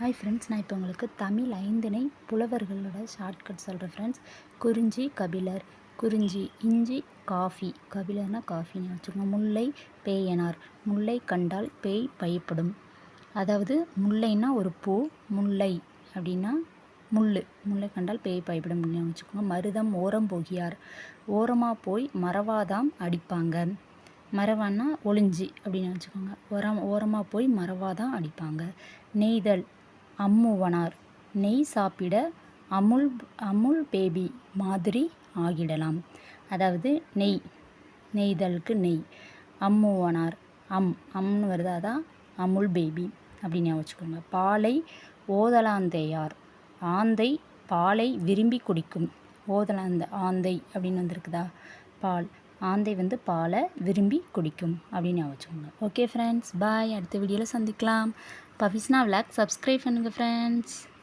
Hi friends நான் இப்போ உங்களுக்கு தமிழ் ஐந்தினை புலவர்களோட ஷார்ட்கட் சொல்கிறேன் ஃப்ரெண்ட்ஸ் குறிஞ்சி கபிலர். குறிஞ்சி இஞ்சி காஃபி. கபிலர்னா காஃபின்னு வச்சுக்கோங்க. முல்லை பேயனார். முல்லை கண்டால் பேய் பயப்படும். அதாவது முல்லைன்னா ஒரு பூ முல்லை அப்படின்னா முள் முல்லை கண்டால் பேய் பயப்படும் அப்படின்னு வச்சுக்கோங்க. மருதம் ஓரம் போகியார். ஓரமாக போய் மரவாதாம் அடிப்பாங்க. மறவான்னா ஒளிஞ்சி அப்படின்னு வச்சுக்கோங்க. ஓரம் ஓரமாக போய் மரவாதான் அடிப்பாங்க. நெய்தல் அம்முவனார். நெய் சாப்பிட அமுல் அமுல் பேபி மாதிரி ஆகிடலாம். அதாவது நெய் நெய்தலுக்கு நெய். அம்முவனார் அம் அம்னு வருது அதான் அமுல் பேபி அப்படின்னு வச்சுக்கோங்க. பாலை ஓதலாந்தையார். ஆந்தை பாலை விரும்பி குடிக்கும். ஓதலாந்த ஆந்தை அப்படின்னு வந்திருக்குதா? பால். ஆந்தை வந்து பாலை விரும்பி குடிக்கும் அப்படின்னு வச்சுக்கோங்க. Okay friends bye. அடுத்த வீடியோவில் சந்திக்கலாம். பவிஸ்னா விளாக் சப்ஸ்கிரைப் பண்ணுங்கள் ஃப்ரெண்ட்ஸ்